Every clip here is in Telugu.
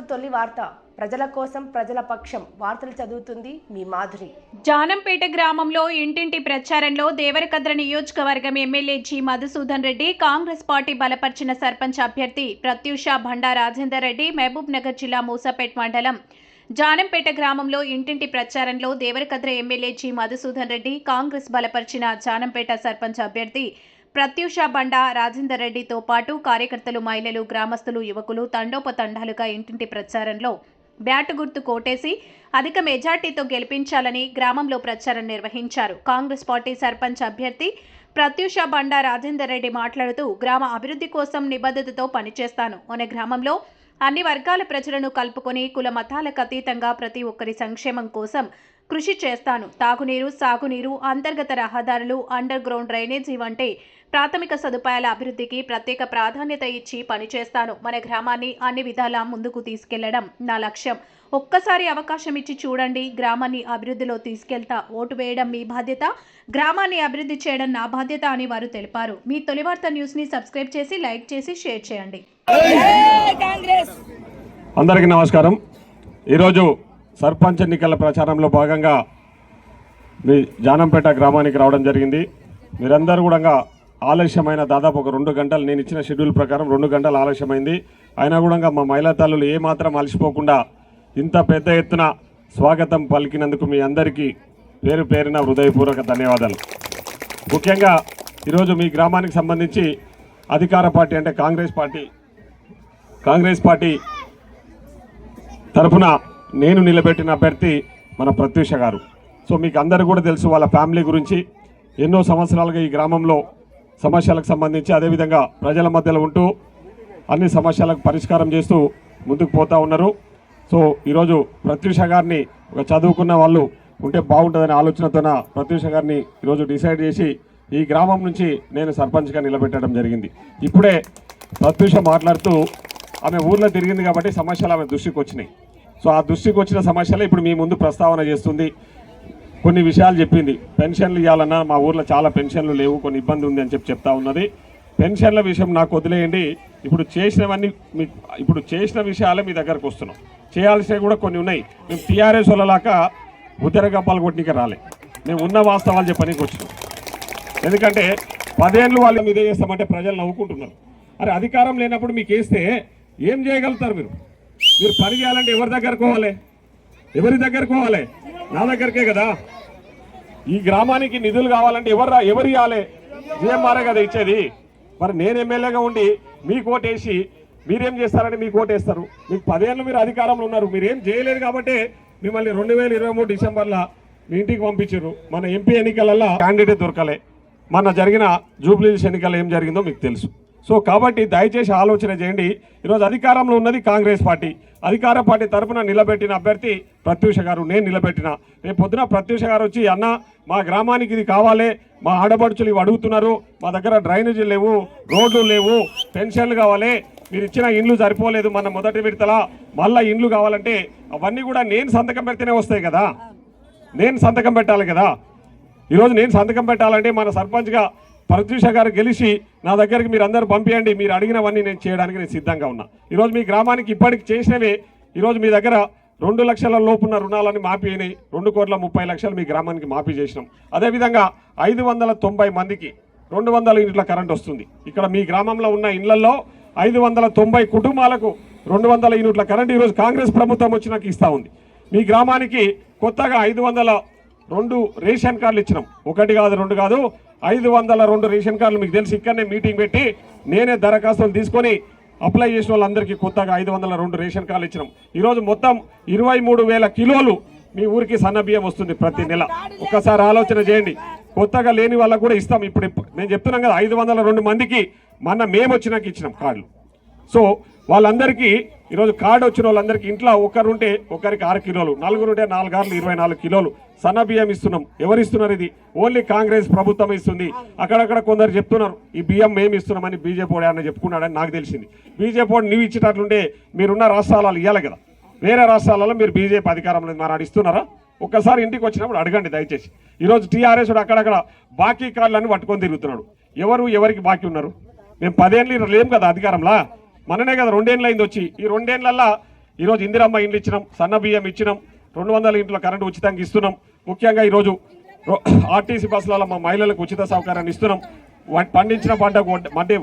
తొలి వార్త. ప్రజల కోసం ప్రజల పక్షం. వార్తలు చదువుతుంది మీ మాధురి. జానంపేట గ్రామంలో ఇంటింటి ప్రచారంలో దేవరకద్ర నియోజకవర్గం MLA G. Madhusudan Reddy Congress party బలపరిచిన సర్పంచ్ అభ్యర్థి ప్రత్యూష భండా రాజేందర్ రెడ్డి మహబూబ్ నగర్ జిల్లా మూసాపేట్ మండలం. జానంపేట గ్రామంలో ఇంటింటి ప్రచారంలో దేవరకద్ర ఎమ్మెల్యే జి. మధుసూదన్ రెడ్డి కాంగ్రెస్ బలపరిచిన జానంపేట సర్పంచ్ అభ్యర్థి ప్రత్యూష బండ రాజేందర్ రెడ్డితో పాటు కార్యకర్తలు మహిళలు గ్రామస్తులు యువకులు తండోపతండాలుగా ఇంటింటి ప్రచారంలో బ్యాటు గుర్తు కోటేసి అధిక మెజార్టీతో గెలిపించాలని గ్రామంలో ప్రచారం నిర్వహించారు. కాంగ్రెస్ పార్టీ సర్పంచ్ అభ్యర్థి ప్రత్యూష బండా రాజేందర్ రెడ్డి మాట్లాడుతూ గ్రామ అభివృద్ధి కోసం నిబద్ధతతో పనిచేస్తాను. మన గ్రామంలో అన్ని వర్గాల ప్రజలను కలుపుకొని కుల మతాలకు అతీతంగా ప్రతి ఒక్కరి సంక్షేమం కోసం కృషి చేస్తాను. తాగునీరు సాగునీరు అంతర్గత రహదారులు అండర్ గ్రౌండ్ డ్రైనేజీ వంటి ప్రాథమిక సదుపాయాల అభివృద్ధికి ప్రత్యేక ప్రాధాన్యత ఇచ్చి పనిచేస్తాను. మన గ్రామాన్ని అన్ని విధాలా ముందుకు తీసుకెళ్ళడం నా లక్ష్యం. ఒక్కసారి అవకాశం ఇచ్చి చూడండి గ్రామాన్ని అభివృద్ధిలో తీసుకెళ్తా ఓటు వేయడం మీ బాధ్యత. గ్రామాన్ని అభివృద్ధి చేయడం నా బాధ్యత అని వారు తెలిపారు. మీ తొలి వార్త న్యూస్ని సబ్స్క్రైబ్ చేసి లైక్ చేసి షేర్ చేయండి. అందరికీ నమస్కారం. ఈరోజు సర్పంచ్ ఎన్నికల ప్రచారంలో భాగంగా మీ జానంపేట గ్రామానికి రావడం జరిగింది. మీరందరూ కూడా ఆలస్యమైన దాదాపు ఒక రెండు గంటలు నేను ఇచ్చిన షెడ్యూల్ ప్రకారం రెండు గంటలు ఆలస్యమైంది. అయినా కూడా మా మహిళా తల్లులు ఏమాత్రం అలసిపోకుండా ఇంత పెద్ద ఎత్తున స్వాగతం పలికినందుకు మీ అందరికీ పేరు పేరిన హృదయపూర్వక ధన్యవాదాలు. ముఖ్యంగా ఈరోజు మీ గ్రామానికి సంబంధించి అధికార పార్టీ అంటే కాంగ్రెస్ పార్టీ కాంగ్రెస్ పార్టీ తరఫున నేను నిలబెట్టిన అభ్యర్థి మన ప్రత్యూష గారు. సో మీకు అందరు కూడా తెలుసు వాళ్ళ ఫ్యామిలీ గురించి. ఎన్నో సంవత్సరాలుగా ఈ గ్రామంలో సమస్యలకు సంబంధించి అదేవిధంగా ప్రజల మధ్యలో ఉంటూ అన్ని సమస్యలకు పరిష్కారం చేస్తూ ముందుకు పోతూ ఉన్నారు. సో ఈరోజు ప్రత్యూష గారిని ఒక చదువుకున్న వాళ్ళు ఉంటే బాగుంటుందనే ఆలోచనతోన ప్రత్యూష గారిని ఈరోజు డిసైడ్ చేసి ఈ గ్రామం నుంచి నేను సర్పంచ్గా నిలబెట్టడం జరిగింది. ఇప్పుడే ప్రత్యూష మాట్లాడుతూ ఆమె ఊర్లో తిరిగింది కాబట్టి సమస్యలు ఆమె దృష్టికి వచ్చినాయి. సో ఆ దృష్టికి వచ్చిన సమస్యలు ఇప్పుడు మీ ముందు ప్రస్తావన చేస్తుంది. కొన్ని విషయాలు చెప్పింది. పెన్షన్లు ఇవ్వాలన్నా మా ఊర్లో చాలా పెన్షన్లు లేవు కొన్ని ఇబ్బంది ఉంది అని చెప్పి చెప్తా ఉన్నది. పెన్షన్ల విషయం నాకు వదిలేయండి. ఇప్పుడు చేసినవన్నీ మీ ఇప్పుడు చేసిన విషయాలే మీ దగ్గరకు వస్తున్నాం. చేయాల్సినవి కూడా కొన్ని ఉన్నాయి. మేము టీఆర్ఎస్ వాళ్ళలాక ఉదరగప్పాలు కొట్టినకి రాలే. మేము ఉన్న వాస్తవాలు చెప్పనీకి వచ్చినాం. ఎందుకంటే పదేళ్ళు వాళ్ళు ఇదే చేస్తామంటే ప్రజలు నవ్వుకుంటున్నారు. అరే అధికారం లేనప్పుడు మీకు వేస్తే ఏం చేయగలుగుతారు మీరు? మీరు పని చేయాలంటే ఎవరి దగ్గరకు పోవాలి? ఎవరి దగ్గరకు పోవాలి? నా దగ్గరకే కదా. ఈ గ్రామానికి నిధులు కావాలంటే ఎవరు రా- ఎవరు ఇవ్వాలి? జీఎంఆర్ఏ కదా ఇచ్చేది. మరి నేను ఎమ్మెల్యేగా ఉండి మీ కోటేసి మీరేం చేస్తారని మీ కోటేస్తారు. మీకు పదేళ్ళు మీరు అధికారంలో ఉన్నారు. మీరేం చేయలేదు కాబట్టి మిమ్మల్ని రెండు వేల ఇరవై మూడు డిసెంబర్లో మీ ఇంటికి పంపించారు. మన ఎంపీ ఎన్నికలలో క్యాండిడేట్ దొరకలే. మన జరిగిన జూబ్లీస్ ఎన్నికలు ఏం జరిగిందో మీకు తెలుసు. సో కాబట్టి దయచేసి ఆలోచన చేయండి. ఈరోజు అధికారంలో ఉన్నది కాంగ్రెస్ పార్టీ. అధికార పార్టీ తరఫున నిలబెట్టిన అభ్యర్థి ప్రత్యూష గారు. నేను నిలబెట్టిన. రేపు పొద్దున ప్రత్యూష గారు వచ్చి అన్న మా గ్రామానికి ఇది కావాలి. మా ఆడబడుచులు ఇవి అడుగుతున్నారు. మా దగ్గర డ్రైనేజీలు లేవు రోడ్లు లేవు పెన్షన్లు కావాలి. మీరు ఇచ్చిన ఇండ్లు సరిపోలేదు. మన మొదటి విడతల మళ్ళా ఇండ్లు కావాలంటే అవన్నీ కూడా నేను సంతకం పెడితేనే వస్తాయి కదా. నేను సంతకం పెట్టాలి కదా. ఈరోజు నేను సంతకం పెట్టాలంటే మన సర్పంచ్గా ప్రత్యూష గారు గెలిచి నా దగ్గరికి మీరు అందరూ పంపించండి మీరు అడిగినవన్నీ నేను చేయడానికి నేను సిద్ధంగా ఉన్నా. ఈరోజు మీ గ్రామానికి ఇప్పటికి చేసినవి ఈరోజు మీ దగ్గర రెండు లక్షల లోపున్న రుణాలని మాఫీ అయినాయి. రెండు కోట్ల ముప్పై లక్షలు మీ గ్రామానికి మాఫీ చేసినాం. అదేవిధంగా ఐదు వందల తొంభై మందికి రెండు వందల యూనిట్ల కరెంట్ వస్తుంది. ఇక్కడ మీ గ్రామంలో ఉన్న ఇళ్ళలో ఐదు వందల తొంభై కుటుంబాలకు రెండు వందల యూనిట్ల కరెంట్ ఈరోజు కాంగ్రెస్ ప్రభుత్వం వచ్చినాక ఇస్తూ ఉంది. మీ గ్రామానికి కొత్తగా ఐదు వందల రెండు రేషన్ కార్డులు ఇచ్చినాం. ఒకటి కాదు రెండు కాదు ఐదు వందల రెండు రేషన్ కార్డులు మీకు తెలిసి. ఇక్కడనే మీటింగ్ పెట్టి నేనే దరఖాస్తులు తీసుకొని అప్లై చేసిన వాళ్ళందరికీ కొత్తగా ఐదు వందల రెండు రేషన్ కార్డులు ఇచ్చినాం. ఈరోజు మొత్తం ఇరవై మూడు వేల కిలోలు మీ ఊరికి సన్న బియ్యం వస్తుంది ప్రతి నెల. ఒక్కసారి ఆలోచన చేయండి. కొత్తగా లేని వాళ్ళకు కూడా ఇస్తాం. ఇప్పుడు నేను చెప్తున్నాం కదా ఐదు వందల రెండు మందికి మొన్న మేము వచ్చినాక ఇచ్చినాం కార్డులు. సో వాళ్ళందరికీ ఈరోజు కార్డు వచ్చిన వాళ్ళందరికీ ఇంట్లో ఒకరు ఉంటే ఒకరికి ఆరు కిలోలు నలుగురు ఉంటే నాలుగు ఆరులు ఇరవై నాలుగు కిలోలు. సన్న బియ్యం ఇస్తున్నాం. ఎవరు ఇస్తున్నారు ఇది? ఓన్లీ కాంగ్రెస్ ప్రభుత్వం ఇస్తుంది. అక్కడక్కడ కొందరు చెప్తున్నారు ఈ బియ్యం మేము ఇస్తున్నామని బీజేపీ వాడు ఆయన చెప్పుకున్నాడని నాకు తెలిసింది. బీజేపీ వాడు నువ్వు ఇచ్చేటట్లుంటే మీరున్న రాష్ట్రాలలో ఇవ్వాలి కదా. వేరే రాష్ట్రాలలో మీరు బీజేపీ అధికారంలో మరి ఆడ ఇస్తున్నారా? ఒక్కసారి ఇంటికి వచ్చినప్పుడు అడగండి దయచేసి. ఈరోజు టీఆర్ఎస్ వాడు అక్కడక్కడ బాకీ కార్డులను పట్టుకొని తిరుగుతున్నాడు. ఎవరు ఎవరికి బాకీ ఉన్నారు? మేము పదేళ్ళు లేం కదా అధికారంలా. మననే కదా రెండేళ్ళు అయింది వచ్చి. ఈ రెండేళ్ళల్లా ఈరోజు ఇందిరమ్మ ఇండ్లు ఇచ్చినాం సన్న బియ్యం ఇచ్చినాం రెండు వందల ఇంట్లో కరెంటు ఉచితంగా ఇస్తున్నాం. ముఖ్యంగా ఈరోజు రో- ఆర్టీసీ బస్సులలో మా మహిళలకు ఉచిత సౌకర్యాన్ని ఇస్తున్నాం. పండించిన పంటకు వడ్డ- అంటే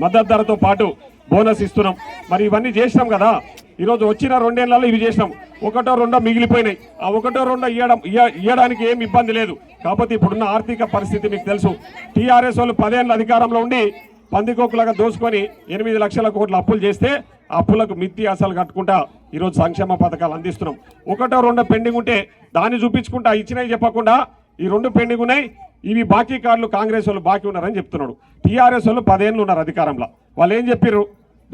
మద్దతు ధరతో పాటు బోనస్ ఇస్తున్నాం. మరి ఇవన్నీ చేసినాం కదా. ఈరోజు వచ్చిన రెండేళ్ళలో ఇవి చేసినాం. ఒకటో రెండో మిగిలిపోయినాయి. ఆ ఒకటో రెండో ఇవ్వడం ఇయ్య- ఇయ్యడానికి ఏం ఇబ్బంది లేదు. కాకపోతే ఇప్పుడున్న ఆర్థిక పరిస్థితి మీకు తెలుసు. టీఆర్ఎస్ వాళ్ళు పదేళ్ళ అధికారంలో ఉండి పందికొక్కులాగా దోసుకొని ఎనిమిది లక్షల కోట్ల అప్పులు చేస్తే అప్పులకు మిత్తి అసలు కట్టుకుంటా ఈరోజు సంక్షేమ పథకాలు అందిస్తున్నాం. ఒకటో రెండో పెండింగ్ ఉంటే దాన్ని చూపించుకుంటా ఇచ్చినవి చెప్పకుండా ఈ రెండు పెండింగ్ ఉన్నాయి. ఇవి బాకీ కార్డులు కాంగ్రెస్ వాళ్ళు బాకీ ఉన్నారని చెప్తున్నాడు. టీఆర్ఎస్ వాళ్ళు పదేళ్ళు ఉన్నారు అధికారంలో. వాళ్ళు ఏం చెప్పారు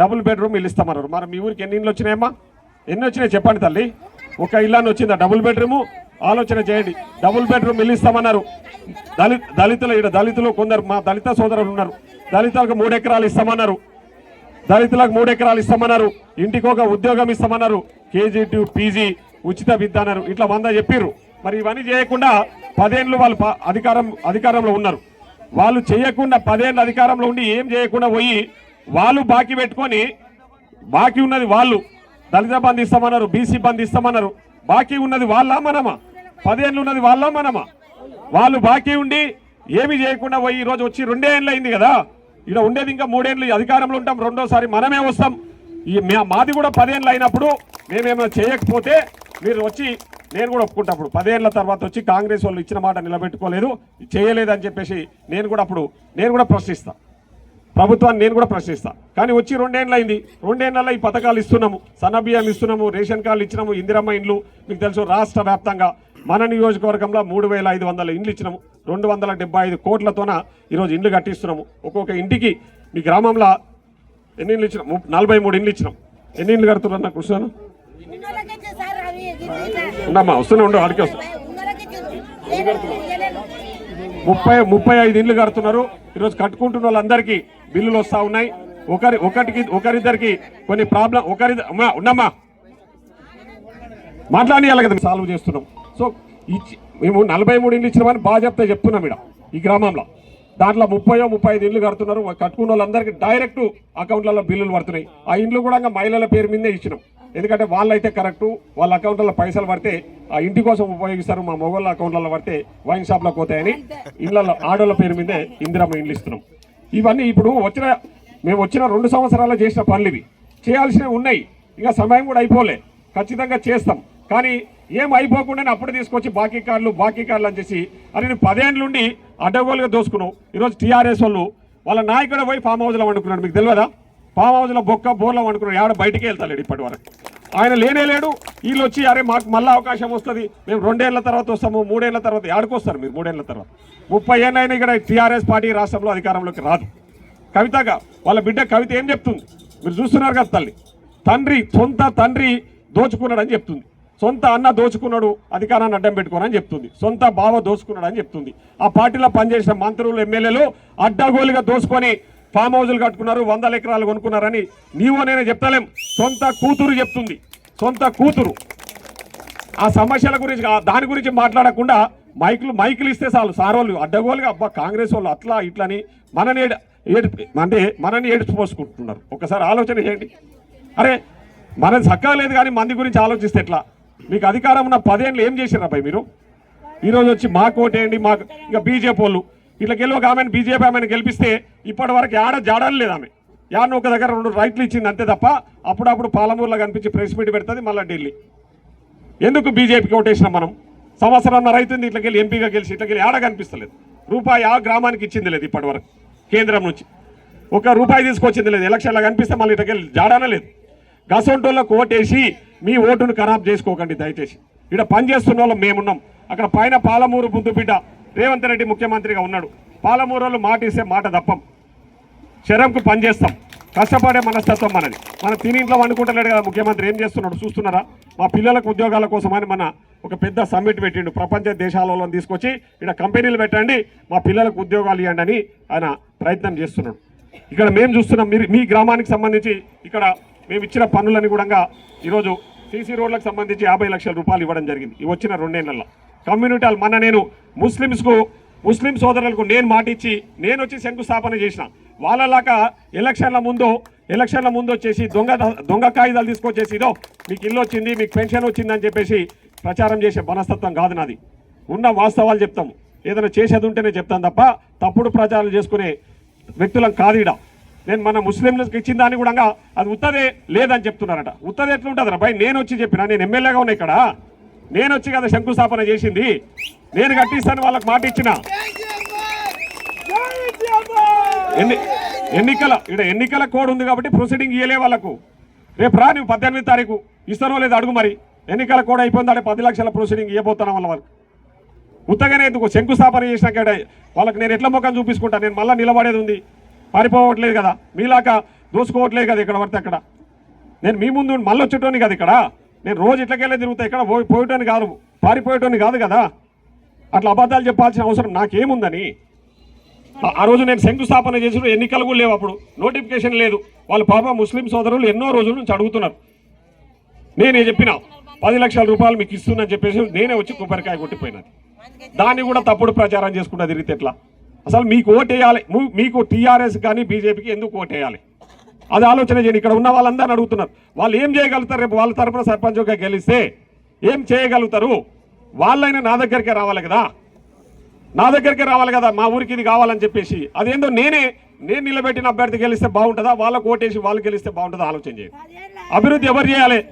డబుల్ బెడ్రూమ్ ఇల్లు ఇస్తామన్నారు. మరి మీ ఊరికి ఎన్ని ఇళ్ళు వచ్చినాయమ్మా? ఎన్ని వచ్చినాయి చెప్పండి తల్లి. ఒక ఇల్లాన్ని వచ్చిందా? Double bedroom? ఆలోచన చేయండి. డబుల్ బెడ్రూమ్ ఇల్లు ఇస్తామన్నారు. దళిత దళితులు ఇక్కడ దళితులు కొందరు మా దళిత సోదరులు ఉన్నారు. దళితులకు మూడు ఎకరాలు ఇస్తామన్నారు. దళితులకు మూడు ఎకరాలు ఇస్తామన్నారు. ఇంటికి ఒక ఉద్యోగం ఇస్తామన్నారు. కేజీ టు పీజీ ఉచిత విద్య అన్నారు. ఇట్లా వంద చెప్పిర్రు. మరి ఇవన్నీ చేయకుండా పదేళ్ళు వాళ్ళు అధికారం అధికారంలో ఉన్నారు. వాళ్ళు చేయకుండా పదేళ్ళు అధికారంలో ఉండి ఏం చేయకుండా పోయి వాళ్ళు బాకీ పెట్టుకొని బాకీ ఉన్నది వాళ్ళు. దళిత బంధు ఇస్తామన్నారు బీసీ బంధు ఇస్తామన్నారు. బాకీ ఉన్నది వాళ్ళ మనమా పదేళ్ళు ఉన్నది వాళ్ళ మనమా వాళ్ళు బాకీ ఉండి ఏమి చేయకుండా పోయి ఈరోజు వచ్చి రెండే ఏళ్ళు అయింది కదా. ఇక్కడ ఉండేది ఇంకా మూడేళ్ళు అధికారంలో ఉంటాం రెండోసారి మనమే వస్తాం. ఈ మా- మాది కూడా పదేళ్ళు అయినప్పుడు మేమేమైనా చేయకపోతే మీరు వచ్చి నేను కూడా ఒప్పుకుంటా అప్పుడు. పదేళ్ళ తర్వాత వచ్చి కాంగ్రెస్ వాళ్ళు ఇచ్చిన మాట నిలబెట్టుకోలేదు చేయలేదని చెప్పేసి నేను కూడా అప్పుడు నేను కూడా ప్రశ్నిస్తాను ప్రభుత్వాన్ని నేను కూడా ప్రశ్నిస్తా. కానీ వచ్చి రెండేళ్ళు అయింది రెండేళ్ళలో ఈ పథకాలు ఇస్తున్నాము. సన్నబియ్యం ఇస్తున్నాము రేషన్ కార్డులు ఇచ్చినాము ఇందిరమ్మ ఇండ్లు. మీకు తెలుసు రాష్ట్ర వ్యాప్తంగా మన నియోజకవర్గంలో మూడు వేల ఐదు వందల ఇండ్లు ఇచ్చినాము. రెండు వందల డెబ్బై ఐదు కోట్లతోన ఈరోజు ఇండ్లు కట్టిస్తున్నాము. ఒక్కొక్క ఇంటికి మీ గ్రామంలో ఎన్ని ఇండ్లు ఇచ్చినాం? ము- నలభై మూడు ఇండ్లు ఇచ్చినాం. ఎన్ని ఇండ్లు కడుతున్నారు నాకు అవి ఇట్లా ఉండమ్మా వస్తూనే ఉండు అడిగి వస్తా. ముప్పై ముప్పై ఐదు ఇండ్లు కడుతున్నారు. ఈరోజు కట్టుకుంటున్న వాళ్ళందరికీ బిల్లులు వస్తూ ఉన్నాయి. ఒకరి ఒకటికి ఒకరిద్దరికి కొన్ని ప్రాబ్లం ఒకరి ఉండమ్మా. మాట్లాడియాలి కదా సాల్వ్ చేస్తున్నాం. సో ఇచ్చి మేము నలభై మూడు ఇండ్లు ఇచ్చినామని బాగా చెప్తే చెప్తున్నాం ఇక్కడ ఈ గ్రామంలో. దాంట్లో ముప్పై ముప్పై ఐదు ఇండ్లు కడుతున్నారు కట్టుకున్న వాళ్ళందరికీ డైరెక్ట్ అకౌంట్లలో బిల్లులు పడుతున్నాయి. ఆ ఇండ్లు కూడా మహిళల పేరు మీదే ఇచ్చినాం. ఎందుకంటే వాళ్ళైతే కరెక్ట్ వాళ్ళ అకౌంట్లలో పైసలు పడితే ఆ ఇంటి కోసం ఉపయోగిస్తారు మా మొగోళ్ళ అకౌంట్లలో పడితే వైన్ షాప్లోకి పోతాయని ఇళ్ళలో ఆడోళ్ళ పేరు మీదే ఇందిరమ్మ ఇండ్లు ఇస్తున్నాం. ఇవన్నీ ఇప్పుడు వచ్చిన మేము వచ్చిన రెండు సంవత్సరాల్లో చేసిన పనులు ఇవి. చేయాల్సినవి ఉన్నాయి. ఇంకా సమయం కూడా అయిపోలే. ఖచ్చితంగా చేస్తాం. కానీ ఏం అయిపోకుండానే అప్పుడు తీసుకొచ్చి బాకీ కార్లు బాకీ కార్లు అని చేసి అరే నేను పదేళ్ళ అడ్డగోలుగా దోసుకున్నావు. ఈరోజు టీఆర్ఎస్ వాళ్ళు వాళ్ళ నాయకుడు పోయి ఫామ్ హౌస్లో వండుకున్నాడు. మీకు తెలియదా? ఫామ్ హౌస్లో బొక్క బోర్లో వండుకున్నాడు. ఆడ బయటికి వెళ్తాడు ఇప్పటి వరకు ఆయన లేనే లేడు. వీళ్ళు వచ్చి అరే మాకు మళ్ళీ అవకాశం వస్తుంది. మేము రెండేళ్ళ తర్వాత వస్తాము మూడేళ్ళ తర్వాత ఆడుకొస్తారు మీరు మూడేళ్ళ తర్వాత. ముప్పై ఏళ్ళైనా ఇక్కడ టీఆర్ఎస్ పార్టీ రాష్ట్రంలో అధికారంలోకి రాదు. కవితగా వాళ్ళ బిడ్డ కవిత ఏం చెప్తుంది? మీరు చూస్తున్నారు కదా తల్లి. తండ్రి సొంత తండ్రి దోచుకున్నాడని చెప్తుంది. సొంత అన్న దోచుకున్నాడు అధికారాన్ని అడ్డం పెట్టుకోనని చెప్తుంది. సొంత బావ దోచుకున్నాడు అని చెప్తుంది. ఆ పార్టీలో పనిచేసిన మంత్రులు ఎమ్మెల్యేలు అడ్డగోలుగా దోచుకొని ఫామ్ హౌజులు కట్టుకున్నారు వందల ఎకరాలు కొనుక్కున్నారని నీవో నేను చెప్తలేం. సొంత కూతురు చెప్తుంది. సొంత కూతురు. ఆ సమస్యల గురించి దాని గురించి మాట్లాడకుండా మైకులు మైకులు ఇస్తే చాలు. సార్ వాళ్ళు అడ్డగోలుగా అబ్బా కాంగ్రెస్ వాళ్ళు అట్లా ఇట్లని మనని ఏడు ఏడు అంటే మనని ఏడుచుపోసుకుంటున్నారు ఒకసారి ఆలోచన చేయండి. అరే మనది చక్కగా లేదు కానీ మంది గురించి ఆలోచిస్తే ఎట్లా? మీకు అధికారం ఉన్న పదేళ్ళు ఏం చేశారు అబ్బాయి మీరు? ఈరోజు వచ్చి మాకు ఓటేయండి మాకు ఇంకా బీజేపీ వాళ్ళు ఇట్లా ఒక ఆమెను బీజేపీ ఆమెను గెలిపిస్తే ఇప్పటి వరకు ఆడ జాడలు లేదు ఆమె. యాన్న ఒక దగ్గర రెండు రైట్లు ఇచ్చింది అంతే తప్ప అప్పుడప్పుడు పాలమూరులో కనిపించి ప్రెస్ మీట్ పెడుతుంది మళ్ళీ ఢిల్లీ. ఎందుకు బీజేపీకి ఓటేసినాం మనం? సంవత్సరం రైతుంది ఇట్లకెళ్ళి ఎంపీగా గెలిచి ఇట్లకెళ్ళి ఆడ కనిపిస్తలేదు. రూపాయి ఆ గ్రామానికి ఇచ్చింది లేదు ఇప్పటి వరకు కేంద్రం నుంచి. ఒక రూపాయి తీసుకొచ్చింది లేదు ఎలక్షన్లో కనిపిస్తే మళ్ళీ ఇట్లకెళ్ళి జాడానే లేదు. గసొంటోళ్ళకు ఓటేసి మీ ఓటును ఖరాబ్ చేసుకోకండి దయచేసి. ఇక్కడ పనిచేస్తున్న వాళ్ళం మేమున్నాం. అక్కడ పైన పాలమూరు బుద్ధుబిడ్డ రేవంత్ రెడ్డి ముఖ్యమంత్రిగా ఉన్నాడు. పాలమూరులో మాట ఇస్తే మాట తప్పం. శరంకు పనిచేస్తాం కష్టపడే మనస్తత్వం మనది. మన తినింట్లో వండుకుంటలేడు కదా ముఖ్యమంత్రి. ఏం చేస్తున్నాడు చూస్తున్నారా? మా పిల్లలకు ఉద్యోగాల కోసమని మన ఒక పెద్ద సమ్మిట్ పెట్టిండు. ప్రపంచ దేశాలలో తీసుకొచ్చి ఇక్కడ కంపెనీలు పెట్టండి. మా పిల్లలకు ఉద్యోగాలు ఇవ్వండి అని ఆయన ప్రయత్నం చేస్తున్నాడు. ఇక్కడ మేము చూస్తున్నాం. మీరు మీ గ్రామానికి సంబంధించి ఇక్కడ మేము ఇచ్చిన పనులని కూడా ఈరోజు సీసీ రోడ్లకు సంబంధించి యాభై లక్షల రూపాయలు ఇవ్వడం జరిగింది. ఇవి వచ్చిన రెండేళ్ళలో. కమ్యూనిటీలు మన నేను ముస్లిమ్స్కు ముస్లిం సోదరులకు నేను మాటిచ్చి నేను వచ్చి శంకుస్థాపన చేసిన. వాళ్ళలాగా ఎలక్షన్ల ముందు ఎలక్షన్ల ముందు వచ్చేసి దొంగ దొంగ కాగితాలు తీసుకొచ్చేసి ఇదో మీకు ఇల్లు వచ్చింది మీకు పెన్షన్ వచ్చిందని చెప్పేసి ప్రచారం చేసే మనస్తత్వం కాదు నాది. ఉన్న వాస్తవాలు చెప్తాము ఏదైనా చేసేది ఉంటేనే చెప్తాను తప్ప తప్పుడు ప్రచారం చేసుకునే వ్యక్తులం కాదీడ నేను మన ముస్లింలకు ఇచ్చిన దాన్ని కూడా అది ఉత్తదే లేదని చెప్తున్నారట. ఉత్తది ఎట్లుంటుందిరా? భయ్ నేను వచ్చి చెప్పిన? నేను ఎమ్మెల్యేగా ఉన్నా ఇక్కడ? నేను వచ్చి కదా శంకుస్థాపన చేసింది. నేను కట్టిస్తాను వాళ్ళకి మాట ఇచ్చిన. ఎన్ని ఎన్నికల ఇక్కడ ఎన్నికల కోడ్ ఉంది కాబట్టి ప్రొసీడింగ్ ఇయ్యలే వాళ్ళకు. రేపు రా నువ్వు పద్దెనిమిది తారీఖు. ఇస్తానో లేదు అడుగు మరి. ఎన్నికల కోడ్ అయిపోయిందంటే పది లక్షల ప్రొసీడింగ్ ఇవ్వబోతున్నాం వాళ్ళ వాళ్ళకి. ఉత్తగానే ఎందుకు శంకుస్థాపన చేసినాక వాళ్ళకి నేను ఎట్లా ముఖం చూపించుకుంటా? నేను మళ్ళీ నిలబడేది ఉంది. పారిపోవట్లేదు కదా. మీలాగా దోసుకోవట్లేదు కదా ఇక్కడ పడితే అక్కడ. నేను మీ ముందు మళ్ళీ వచ్చేటోని కదా ఇక్కడ. నేను రోజు ఇట్లకెళ్ళే తిరుగుతా ఇక్కడ పోయి పోయటాన్ని కాదు పారిపోయేటోని కాదు కదా. అట్లా అబద్ధాలు చెప్పాల్సిన అవసరం నాకేముందని? ఆ- రోజు నేను శంకుస్థాపన చేసిన ఎన్నికలు కూడా లేవు అప్పుడు. నోటిఫికేషన్ లేదు. వాళ్ళు పాప ముస్లిం సోదరులు ఎన్నో రోజుల నుంచి అడుగుతున్నారు. నేనే చెప్పిన పది లక్షల రూపాయలు మీకు ఇస్తున్నా చెప్పేసి నేనే వచ్చి కొబ్బరికాయ కొట్టిపోయినది దాన్ని కూడా తప్పుడు ప్రచారం చేసుకుంటా తిరిగితే ఎట్లా? అసలు మీకు ఓటేయాలి మీకు టీఆర్ఎస్ కానీ బీజేపీకి ఎందుకు ఓటేయాలి అది ఆలోచన చేయండి. ఇక్కడ ఉన్న వాళ్ళందరిని అడుగుతున్నారు. వాళ్ళు ఏం చేయగలుగుతారు? రేపు వాళ్ళ తరపున సర్పంచ్గా గెలిస్తే ఏం చేయగలుగుతారు? వాళ్ళైనా నా దగ్గరికే రావాలి కదా? నా దగ్గరికి రావాలి కదా? మా ఊరికి ఇది కావాలని చెప్పేసి. అదేందో నేనే నేను నిలబెట్టిన అభ్యర్థి గెలిస్తే బాగుంటుందా? వాళ్ళకు ఓటేసి వాళ్ళు గెలిస్తే బాగుంటుందా? ఆలోచన చేయండి. అభివృద్ధి ఎవరు చేయాలి?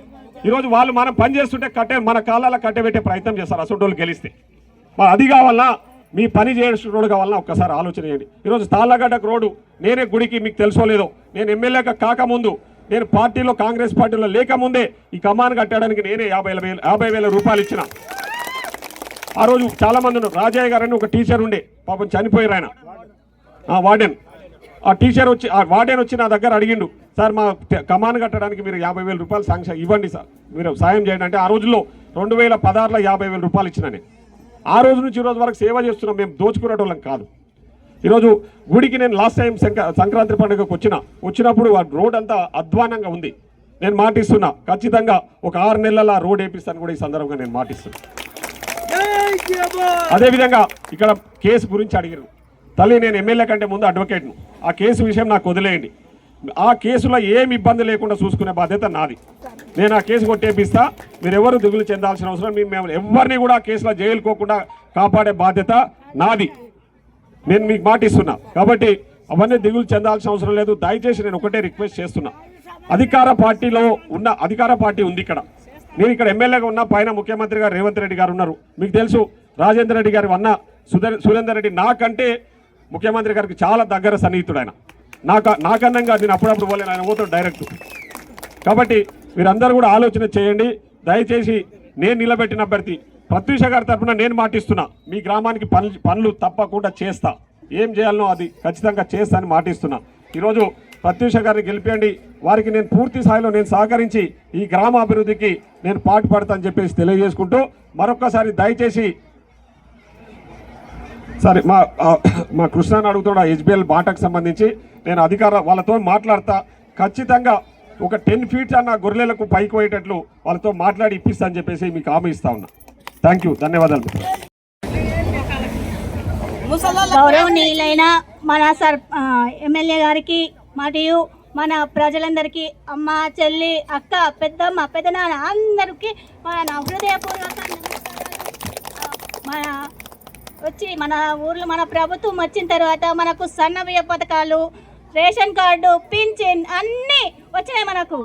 ఈరోజు వాళ్ళు మనం పని చేస్తుంటే కట్టే మన కాలాల కట్టబెట్టే ప్రయత్నం చేస్తారు. అసలు గెలిస్తే. మరి అది కావాలా? మీ పని చేసేటోడు కావాలన్నా ఒక్కసారి ఆలోచన చేయండి. ఈరోజు తాళ్ళగడ్డకు రోడ్డు. నేనే గుడికి మీకు తెలుసో లేదో. నేను ఎమ్మెల్యేగా కాకముందు నేను పార్టీలో కాంగ్రెస్ పార్టీలో లేకముందే ఈ కమాన్ కట్టడానికి నేనే యాభై వేల యాభై వేల రూపాయలు ఇచ్చిన. ఆ రోజు చాలా మంది ఉన్నారు. రాజయ్య గారని ఒక టీచర్ ఉండే. పాపం చనిపోయారు ఆయన. ఆ వార్డెన్. ఆ టీచర్ వచ్చి ఆ వార్డెన్ వచ్చి నా దగ్గర అడిగిండు సార్ మా కమాన్ కట్టడానికి మీరు యాభై వేల రూపాయలు శాంక్షన్ ఇవ్వండి సార్. మీరు సాయం చేయండి. అంటే ఆ రోజుల్లో రెండు వేల పదహారులో యాభై వేల రూపాయలు ఇచ్చిన నేను. ఆ రోజు నుంచి ఈరోజు రోజు వరకు సేవ చేస్తున్నాం మేము దోచుకునేటోళ్ళం కాదు. ఈరోజు గుడికి నేను లాస్ట్ టైం సంక- సంక్రాంతి పండుగకు వచ్చిన వచ్చినప్పుడు ఆ రోడ్ అంతా అధ్వానంగా ఉంది. నేను మాటిస్తున్నా ఖచ్చితంగా ఒక ఆరు నెలల రోడ్ వేపిస్తాను కూడా ఈ సందర్భంగా నేను మాటిస్తున్నా. అదేవిధంగా ఇక్కడ కేసు గురించి అడిగారు తల్లి నేను ఎమ్మెల్యే కంటే ముందు అడ్వకేట్ను ఆ కేసు విషయం నాకు వదిలేయండి. ఆ కేసులో ఏమి ఇబ్బంది లేకుండా చూసుకునే బాధ్యత నాది. నేను ఆ కేసు కొట్టేపిస్తా మీరు ఎవరు దిగులు చెందాల్సిన అవసరం మేము మేము ఎవరిని కూడా ఆ కేసులో జైలుకోకుండా కాపాడే బాధ్యత నాది. నేను మీకు మాట ఇస్తున్నా కాబట్టి అవన్నీ దిగులు చెందాల్సిన అవసరం లేదు. దయచేసి నేను ఒకటే రిక్వెస్ట్ చేస్తున్నా. అధికార పార్టీలో ఉన్న అధికార పార్టీ ఉంది ఇక్కడ. నేను ఇక్కడ ఎమ్మెల్యేగా ఉన్న పైన ముఖ్యమంత్రి గారు రేవంత్ రెడ్డి గారు ఉన్నారు. మీకు తెలుసు రాజేంద్ర రెడ్డి గారు అన్న సుధర్ సురేందర్ రెడ్డి నాకంటే ముఖ్యమంత్రి గారికి చాలా దగ్గర సన్నిహితుడు ఆయన. నాకు నాకన్నంగా నేను అప్పుడప్పుడు పోలేను. ఆయన పోతాడు డైరెక్ట్. కాబట్టి మీరందరూ కూడా ఆలోచన చేయండి. దయచేసి నేను నిలబెట్టిన అభ్యర్థి ప్రత్యూష గారి తరఫున నేను మాటిస్తున్నా. మీ గ్రామానికి పనులు పనులు తప్పకుండా చేస్తా. ఏం చేయాలనో అది ఖచ్చితంగా చేస్తా అని మాటిస్తున్నా. ఈరోజు ప్రత్యూష గారిని గెలిపేయండి. వారికి నేను పూర్తి స్థాయిలో నేను సహకరించి ఈ గ్రామ అభివృద్ధికి నేను పాటు పడతా అని చెప్పేసి తెలియజేసుకుంటూ మరొక్కసారి దయచేసి సరే మా మా కృష్ణాన్ని అడుగుతున్న హెచ్బిఎల్ బాటకు సంబంధించి. నేను అధికార వాళ్ళతో మాట్లాడతా. ఖచ్చితంగా ఒక టెన్ ఫీట్స్ అన్న గొర్రెలకు పైకి పోయేటట్లు వాళ్ళతో మాట్లాడి ఇప్పిస్తా అని చెప్పేసి మీకు హామీ ఇస్తా ఉన్నా. థ్యాంక్ యూ ధన్యవాదాలు. గౌరవనీయులైన మన సర్ ఎమ్మెల్యే గారికి మరియు మన ప్రజలందరికీ అమ్మ చెల్లి అక్క పెద్దమ్మ పెద్దనాన్న అందరికీ మన హృదయపూర్వక మన వచ్చి మన ఊర్లో మన ప్రభుత్వం వచ్చిన తర్వాత మనకు సన్న బియ్య పథకాలు రేషన్ కార్డు పింఛన్ అన్నీ వచ్చినాయి మనకు.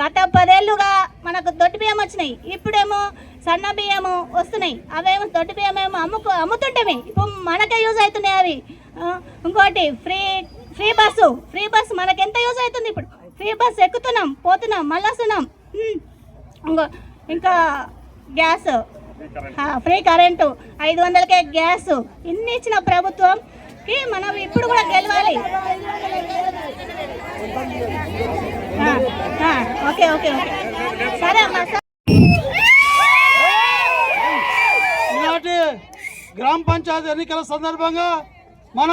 గత పదేళ్ళుగా మనకు దొడ్డు బియ్యం వచ్చినాయి. ఇప్పుడేమో సన్న బియ్యము వస్తున్నాయి. అవేమో దొడ్డు బియ్యం ఏమో అమ్ముకు అమ్ముతుంటేమి. ఇప్పుడు మనకే యూజ్ అవుతున్నాయి అవి. ఇంకోటి free free bus. Free bus మనకెంత ఎంత యూజ్ అవుతుంది ఇప్పుడు? ఫ్రీ బస్ ఎక్కుతున్నాం పోతున్నాం మళ్ళీ వస్తున్నాం ఇంకో ఇంకా గ్యాస్. Free current. ఐదు వందలకే గ్యాస్. ఇన్ని ఇచ్చిన ప్రభుత్వంకి మనం ఇప్పుడు కూడా గెలవాలి. Okay okay okay. సరే అమ్మా సరే. ఈనాటి గ్రామ పంచాయతీ ఎన్నికల సందర్భంగా మన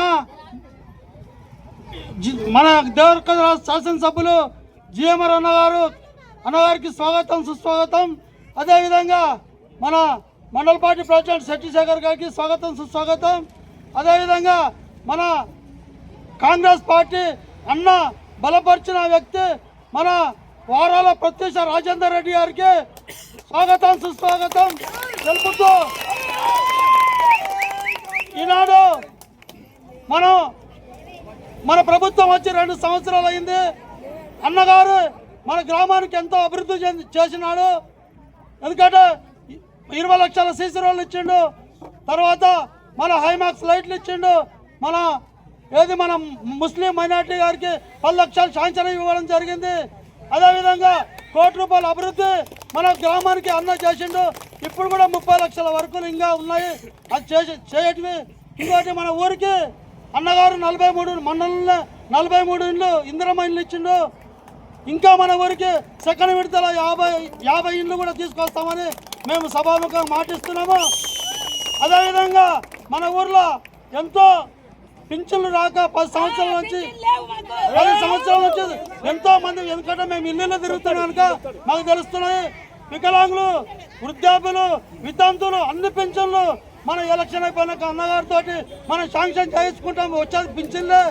మన దేవరకద్ర శాసనసభ్యులు జిఎంఆర్ అన్నగారు అన్నగారికి స్వాగతం సుస్వాగతం. అదేవిధంగా మన మండల పార్టీ ప్రెసిడెంట్ శెట్టిశేఖర్ గారికి స్వాగతం సుస్వాగతం. అదేవిధంగా మన కాంగ్రెస్ పార్టీ అన్న బలపరిచిన వ్యక్తి మన వారాల ప్రత్యక్ష రాజేందర్ రెడ్డి గారికి స్వాగతం సుస్వాగతం. తెలుపుతూ ఈనాడు మనం మన ప్రభుత్వం వచ్చి రెండు సంవత్సరాలు అయింది. అన్నగారు మన గ్రామానికి ఎంతో అభివృద్ధి చేసినాడు. ఎందుకంటే ఇరవై లక్షల సీసీ రోడ్లు ఇచ్చిండు. తర్వాత మన హైమాక్స్ లైట్లు ఇచ్చిండు. మన ఏది మన ముస్లిం మైనార్టీ గారికి పది లక్షలు శాంక్షన్ ఇవ్వడం జరిగింది. అదేవిధంగా కోటి రూపాయల అభివృద్ధి మన గ్రామానికి అన్న చేసిండు. ఇప్పుడు కూడా ముప్పై లక్షల వరకు ఇంకా ఉన్నాయి. అది చేసి చేయటివి. ఇంకోటి మన ఊరికి అన్నగారు నలభై మూడు మండలంలో నలభై మూడు ఇండ్లు ఇందిరమ్మ ఇల్లు ఇచ్చిండు. ఇంకా మన ఊరికి సెకండ్ విడతల యాభై యాభై ఇండ్లు కూడా తీసుకొస్తామని మేము సభాముఖం మాటిస్తున్నాము. అదేవిధంగా మన ఊర్లో ఎంతో పింఛన్లు రాక పది సంవత్సరాల నుంచి పది సంవత్సరాల నుంచి ఎంతో మంది ఎందుకంటే మేము ఇల్లు తిరుగుతున్నాం కనుక మాకు తెలుస్తున్నాయి. వికలాంగులు వృద్ధాప్యులు వితంతులు అన్ని పింఛన్లు మన ఎలక్షన్ అయిపోయినాక అన్నగారితో మనం శాంక్షన్ చేయించుకుంటాం వచ్చేది పింఛన్లే.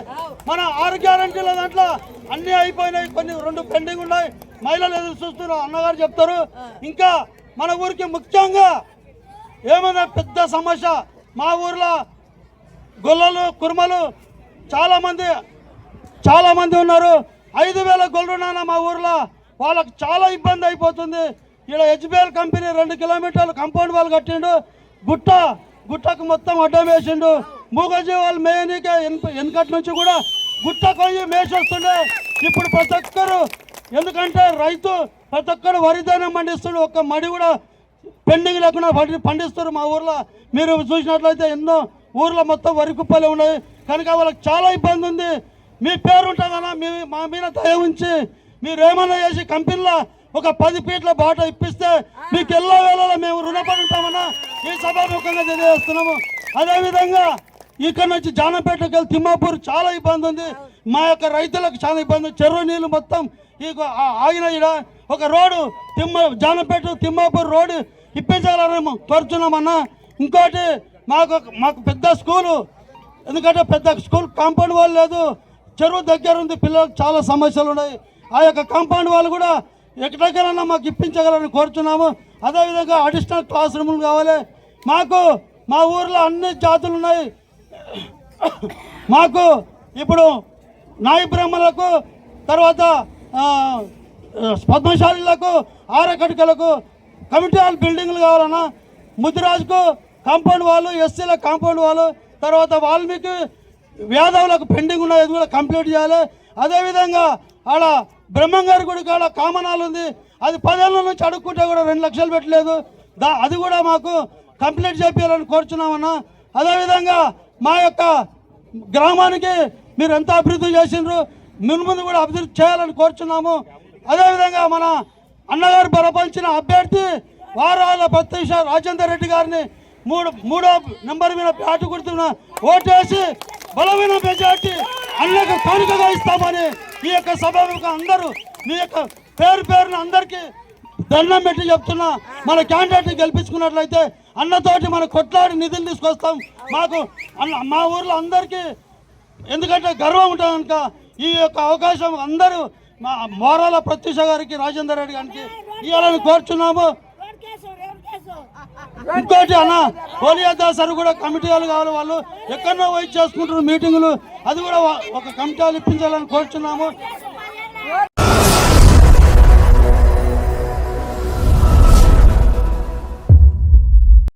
మన ఆరు గ్యారంటీల దాంట్లో అన్ని అయిపోయినాయి. కొన్ని రెండు పెండింగ్ ఉన్నాయి. మహిళలు ఎదురు చూస్తున్నారు. అన్నగారు చెప్తారు. ఇంకా మన ఊరికి ముఖ్యంగా ఏమైనా పెద్ద సమస్య మా ఊర్లో గొల్లలు కుర్మలు చాలామంది చాలామంది ఉన్నారు. ఐదు వేల గొల్లున్నాన మా ఊర్లో వాళ్ళకి చాలా ఇబ్బంది అయిపోతుంది. ఇక్కడ హెచ్బిఎల్ కంపెనీ రెండు కిలోమీటర్లు కంపౌండ్ వాళ్ళు కట్టిండు. గుట్ట గుట్టకు మొత్తం అడ్డం వేసిండు. మూగజీవాలు మేయనీకే వెనుకటి నుంచి కూడా గుట్ట కొయ్యి మేసేస్తుండే. ఇప్పుడు ప్రతి ఒక్కరు ఎందుకంటే రైతు ప్రతి ఒక్కరు వరిధాన్యం పండిస్తుండే. ఒక్క మడి కూడా పెండింగ్ లేకుండా పండి పండిస్తారు మా ఊర్లో. మీరు చూసినట్లయితే ఎన్నో ఊర్లో మొత్తం వరి కుప్పలే ఉన్నాయి. కనుక వాళ్ళకి చాలా ఇబ్బంది ఉంది. మీ పేరు ఉంటుందన్నా మీ మా మీద దయ ఉంచి మీరు ఏమన్నా చేసి కంపెనీలో ఒక పది ఫీట్ల బాట ఇప్పిస్తే మీకు ఎల్లో వేళలో మేము రుణపడి ఉంటామన్నా ఈ సభాముఖంగా తెలియజేస్తున్నాము. అదేవిధంగా ఇక్కడ నుంచి జానపేటకి వెళ్ళి తిమ్మాపూర్ చాలా ఇబ్బంది ఉంది. మా యొక్క రైతులకు చాలా ఇబ్బంది. చెరువు నీళ్ళు మొత్తం ఈ ఆగిన ఈడ ఒక రోడ్డు తిమ్మ జానపేట తిమ్మాపూర్ రోడ్డు ఇప్పించాలని కోరుతున్నామన్నా ఇంకోటి మాకు మాకు పెద్ద స్కూలు. ఎందుకంటే పెద్ద స్కూల్ కాంపౌండ్ వాళ్ళు లేదు. చెరువు దగ్గర ఉంది. పిల్లలకు చాలా సమస్యలు ఉన్నాయి. ఆ యొక్క కాంపౌండ్ వాళ్ళు కూడా ఎక్కడికైనా మాకు ఇప్పించగలని కోరుతున్నాము అదేవిధంగా అడిషనల్ క్లాస్ రూములు కావాలి. మాకు మా ఊర్లో అన్ని జాతులు ఉన్నాయి. మాకు ఇప్పుడు నాయ బ్రహ్మలకు తర్వాత పద్మశాలిలకు ఆరకటికలకు కమిటీ హాల్ బిల్డింగ్లు కావాలన్నా ముదిరాజుకు కాంపౌండ్ వాళ్ళు ఎస్సీల కాంపౌండ్ వాళ్ళు తర్వాత వాల్మీకి వేదవులకు పెండింగ్ ఉన్నది కూడా కంప్లీట్ చేయాలి. అదేవిధంగా ఆడ బ్రహ్మంగారి గుడి కాడ కామనాలు ఉంది. అది పదేళ్ళ నుంచి అడుక్కుంటే కూడా రెండు లక్షలు పెట్టలేదు. దా అది కూడా మాకు కంప్లీట్ చేపించాలని కోరుచున్నామన్నా. అదేవిధంగా మా యొక్క గ్రామానికి మీరు ఎంత అభివృద్ధి చేసిండ్రు ముందు ముందు కూడా అభివృద్ధి చేయాలని కోరుచున్నాము. అదేవిధంగా మన అన్నగారు బలపరిచిన అభ్యర్థి వారాల ప్రత్యక్ష రాజేందర్ రెడ్డి గారిని మూడు మూడో నెంబర్ మీద బ్యాటు కుడుతున్న ఓటేసి బలమైన మెజార్టీ అన్నకు కానుకగా ఇస్తామని ఈ యొక్క సభకు అందరూ మీ యొక్క పేరు పేరున అందరికీ దండం పెట్టి చెప్తున్నా. మన క్యాండిడేట్ గెలిపించుకున్నట్లయితే అన్నతోటి మన కొట్లాడి నిధులు తీసుకొస్తాం. మాకు అన్న మా ఊర్లో అందరికీ ఎందుకంటే గర్వం ఉంటుంది కనుక ఈ యొక్క అవకాశం అందరూ మా మోరాల ప్రత్యూష గారికి రాజేందర్ రెడ్డి గారికి ఇవ్వాలని కోరుచున్నాము. ఇంకోటి అన్న పోలియో దాసరు కూడా కమిటీ వాళ్ళు కావాలి వాళ్ళు. ఎక్కడో పోయి చేసుకుంటున్నారు మీటింగులు. అది కూడా ఒక కమిటీ వాళ్ళు ఇప్పించాలని కోరుచున్నాము.